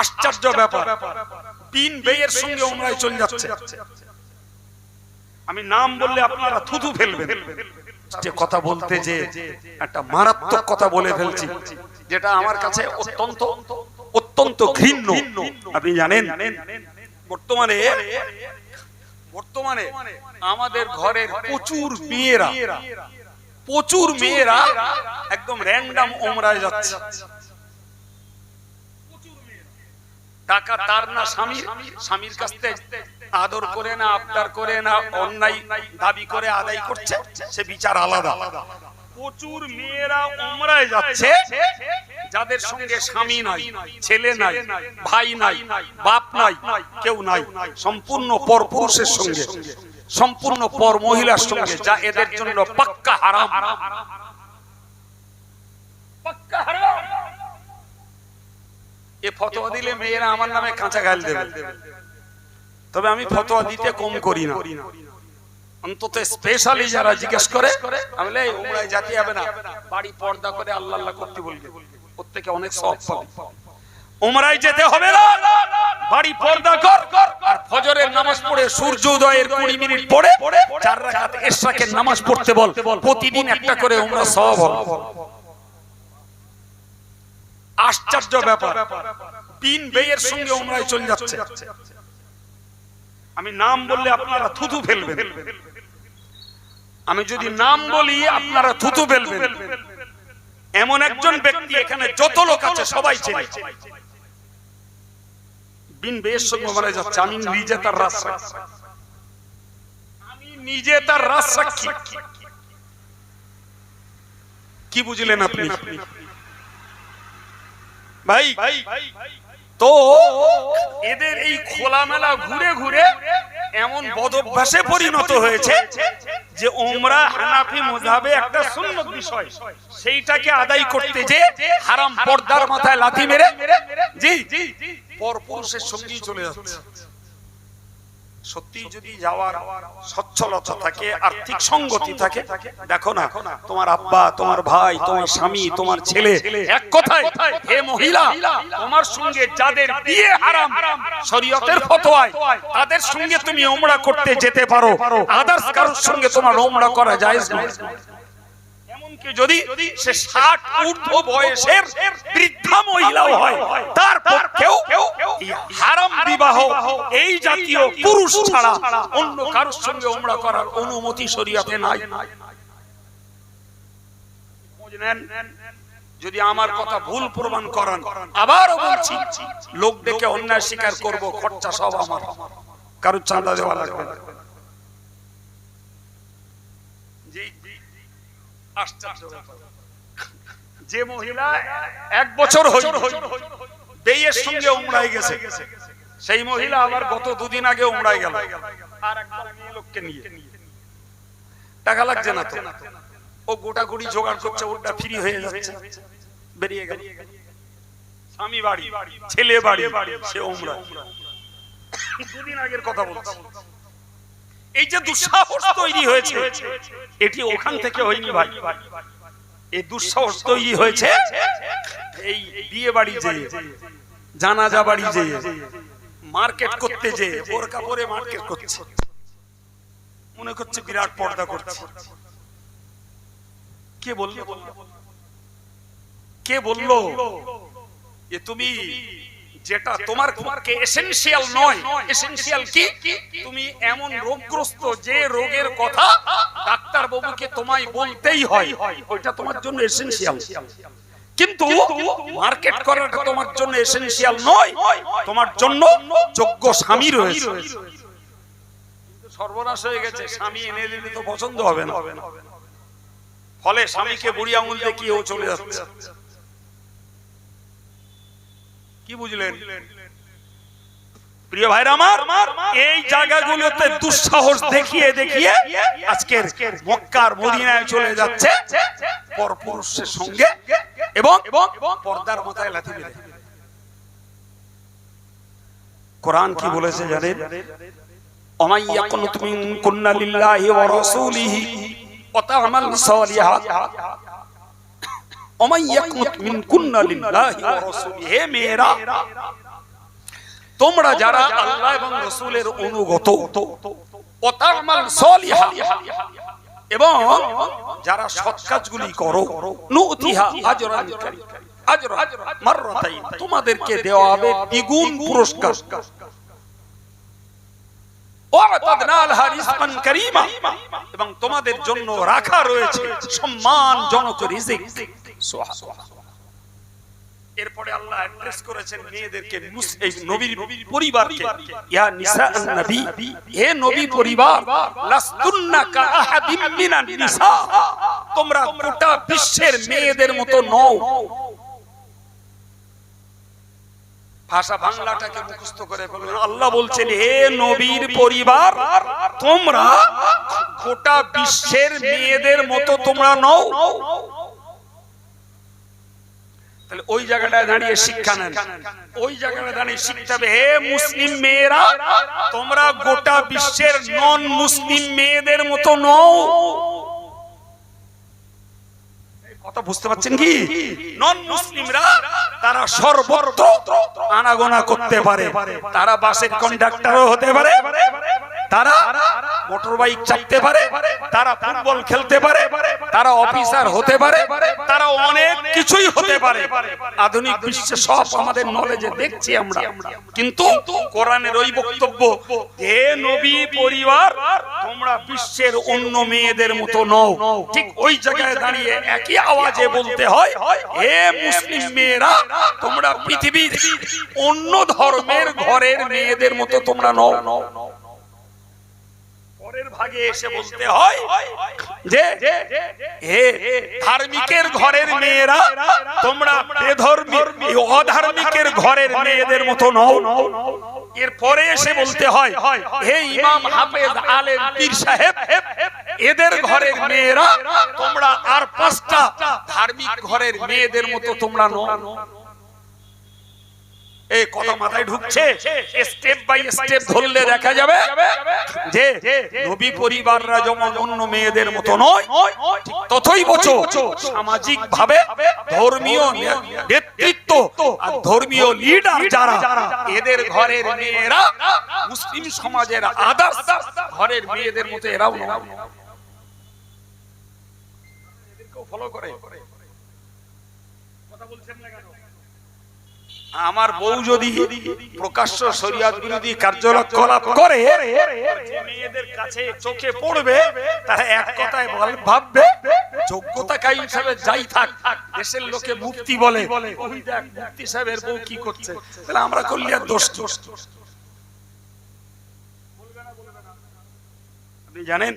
আশ্চর্য ব্যাপার। তিন বেয়ের সঙ্গে ওমরায় চলে যাচ্ছে। আমি নাম বললে আপনারা থুতু ফেলবেন। যে কথা বলতে যে একটা মারাত্মক কথা বলে ফেলছি যেটা আমার কাছে অত্যন্ত অত্যন্ত ঘৃণ্য। আপনি জানেন বর্তমানে বর্তমানে আমাদের ঘরের প্রচুর মেয়েরা প্রচুর মেয়েরা একদম র্যান্ডাম ওমরায় যাচ্ছে। টাকা তার না স্বামীর? স্বামীর কাছ থেকে আদর করে না, আবদার করে না, অন্যায় দাবি করে, আদায় করছে? সে বিচার আলাদা। প্রচুর মেয়েরা ওমরায় যাচ্ছে, যাদের সঙ্গে স্বামী নাই, ছেলে নাই, ভাই নাই, বাপ নাই, কেউ নাই। সম্পূর্ণ পর পুরুষের সঙ্গে, সম্পূর্ণ পর মহিলার সঙ্গে, যা এদের জন্য পাক্কা হারাম। পাক্কা হারাম। এ ফতোয়া দিলে মেয়েরা আমার নামে কাঁচা গাল দেবে। তবে আমি ফতোয়া দিতে কম করি না। অন্তত স্পেশালি যারা জিজ্ঞেস করে আমি উমরায় জাতি হবে না। বাড়ি পর্দা করে আল্লাহ আল্লাহ করতে বলবে। থেকে অনেক সব পাবে উমরায় যেতে হবে না। বাড়ি পর্দা কর। আর ফজরের নামাজ পড়ে সূর্য উদয়ের কুড়ি মিনিট পড়ে চার রাকাত এশরাকের নামাজ পড়তে বল। প্রতিদিন একটা করে উমরা সব হবে। আশ্চর্য ব্যাপার। তিন বেয়ের সঙ্গে উমরায় চলে যাচ্ছে। আমি নাম বললে আপনারা থুতু ফেলবেন। আমি যদি নাম বলি আপনারা থুতু ফেলবেন। এমন একজন ব্যক্তি এখানে যত লোক আছে সবাই চেনে। বিন বেয়ের সঙ্গে উমরায় যাচ্ছে। আমি নিজে তার রাস আমি নিজে তার রাস সাক্ষী। কি বুঝলেন আপনি? ভাই, তো এদের এই খোলামেলা ঘুরে ঘুরে এমন বদভ্যাসে পরিণত হয়েছে যে ওমরা হানাফি মোজাবে একটা সুন্নত বিষয়, সেইটাকে আদায় করতে যে হারাম পর্দার মাথায় লাথি মেরে, জি, পরপুরুষের সঙ্গেই চলে যাচ্ছে। সত্যি যদি যাওয়ার সচ্ছলতা থাকে আর্থিক সঙ্গতি থাকে দেখো না তোমার আব্বা তোমার ভাই তোমার স্বামী তোমার ছেলে এক কথায় হে মহিলা তোমার সঙ্গে যাদের বিয়ে হারাম শরীয়তের ফতোয়ায় তাদের সঙ্গে তুমি ওমরা করতে যেতে পারো আদার্স কারোর সঙ্গে তোমার ওমরা করা যায় না। যদি সে ষাট ঊর্ধ্ব বয়সের বৃদ্ধা মহিলাও হয়, তার পক্ষেও হারাম বিবাহ, এই জাতীয় পুরুষ ছাড়া অন্য কারোর সঙ্গে ওমরা করার অনুমতি নাই। যদি আমার কথা ভুল প্রমাণ করান, আবারও বলছি, লোক অন্যায় স্বীকার করব, খরচা সব আমার। কারোর চাঁদা দেওয়া লাগবে না। জি, জি। আশ্চর্য যে মহিলা এক বছর বেয়ের সঙ্গে উমরাই গেছে। সেই মহিলা আবার গত দুদিন আগে উমরাই গেল। আর একদল লোককে নিয়ে। টাকা লাগছে না তো? ও গোটা গুড়ি জোগাড় করছে ওটা ফ্রি হয়ে যাচ্ছে। বেরিয়ে গেল। স্বামী বাড়ি ছেলে বাড়ি সে উমরা দুদিন আগের কথা বলছি। এই যে দুঃসাহস তৈরি হয়েছে, এটি ওখান থেকে হয়নি ভাই। এই দুঃসাহস তৈরি হয়েছে এই বিয়ে বাড়ি যে, জানাজা বাড়ি যে, মার্কেট করতে যে, বোরকা পরে মার্কেট করছে। মনে করছে বিরাট পর্দা করছে। কে বলল? কে বলল? যে তুমি যেটা তোমার পক্ষে এসেনশিয়াল নয়। এসেনশিয়াল কি? তুমি এমন রোগগ্রস্ত যে রোগের কথা ডাক্তার বাবুকে তোমায় বলতেই হয় ওইটা তোমার জন্য এসেনশিয়াল কিন্তু মার্কেট করাটা তোমার জন্য এসেনশিয়াল নয়। তোমার জন্য যোগ্য স্বামী রয়েছে। সর্বনাশ হয়ে গেছে। স্বামী এনে দিলে তো পছন্দ হবে না। ফলে স্বামীকে বুড়ি আঙুল দেখিয়ে ও চলে যাচ্ছে। কি বুঝলেন? প্রিয় ভাইরা আমার, এই জায়গাগুলোতে দুঃসাহস দেখিয়ে দেখিয়ে আজকের মক্কার মদিনায় চলে যাচ্ছে পরপুরুষের সঙ্গে এবং পর্দার মাথায় লাথি মেরে কোরআন কি বলেছে জানেন? অমাই ইয়াকুনুতু মিনকুন্না লিল্লাহি ওয়া রাসূলিহি ওয়া তা'মাল সালিহাত অমাই ইয়াকুনুত মিনকুন্না লিল্লাহি ওয়া রাসূলিহি তোমরা যারা আল্লাহ এবং রসুলের অনুগত এবং যারা সৎ কাজগুলি করো তোমাদেরকে দেওয়া হবে দ্বিগুণ পুরস্কার। এবং তোমাদের জন্য রাখা রয়েছে সম্মানজনক রিজিক। সুবহানাল্লাহ এরপরে আল্লাহ অ্যাড্রেস করেছেন মেয়েদেরকে এই নবীর পরিবারকে। ইয়া নিসা নবী, হে নবী পরিবার মিনান নিসা। তোমরা গোটা বিশ্বের মেয়েদের মতো নও। ভাষা বাংলাটাকে মুখস্থ করে আল্লাহ বলছেন, হে নবীর পরিবার, তোমরা গোটা বিশ্বের মেয়েদের মতো তোমরা নও। তাহলে ওই জায়গাটায় দাঁড়িয়ে শিক্ষা নেন। ওই জায়গাটায় দাঁড়িয়ে শিখতে হবে হে মুসলিম মেয়েরা, তোমরা গোটা বিশ্বের নন মুসলিম মেয়েদের মতো নও। তারা সর্বত্র আনাগোনা করতে পারে। তারা কন্ডাক্টরও হতে পারে। তারা মোটর বাইক পারে। তারা খেলতে পারে। তারা অফিসার হতে পারে। তারা অনেক কিছুই হতে পারে। আধুনিক বিশ্বে সব আমাদের নলেজে দেখছি আমরা। কিন্তু কোরআনের ওই বক্তব্য, হে নবী পরিবার, তোমরা বিশ্বের অন্য মেয়েদের মতো নও। ঠিক ওই জায়গায় দাঁড়িয়ে একই আওয়াজে বলতে হয়, হে মুসলিম মেয়েরা, তোমরা পৃথিবীর অন্য ধর্মের ঘরের মেয়েদের মতো তোমরা নও। ভাগে এসে বলতে হয় যে হে ধার্মিকের ঘরের মেয়েরা তোমরা বেধর্মী অধার্মিকের ঘরের মেয়েদের মতো নও। এর পরে এসে বলতে হয় হে ইমাম হাফেজ আলেম পীর সাহেব এদের ঘরের মেয়েরা তোমরা আর পাঁচটা ধার্মিক ঘরের মেয়েদের মতো তোমরা নও। এই কথা মাথায় ঢুকছে। স্টেপ বাই স্টেপ ধরলে দেখা যাবে যে নবী পরিবাররা যেমন অন্য মেয়েদের মতো নয় ততই বছর সামাজিক ভাবে ধর্মীয় নেতৃত্ব আর ধর্মীয় লিডার যারা এদের ঘরের মেয়েরা মুসলিম সমাজের আদার্স ঘরের মেয়েদের মতো এরাও নয়। ফলো করে। কথা বলছেন না কেন? আমার বউ যদি প্রকাশ্য শরিয়াত বিরোধী কার্যকলাপ করে মেয়েদের কাছে চোখে পড়বে তারা এক কথায় বল- ভাববে যোগ্যতা কাই হিসাবে যাই থাক দেশের লোকে মুক্তি বলে ওই দেখ মুক্তি সাহেবের বউ কি করছে? তাহলে আমরা করলি আর দোষ দোষ আপনি জানেন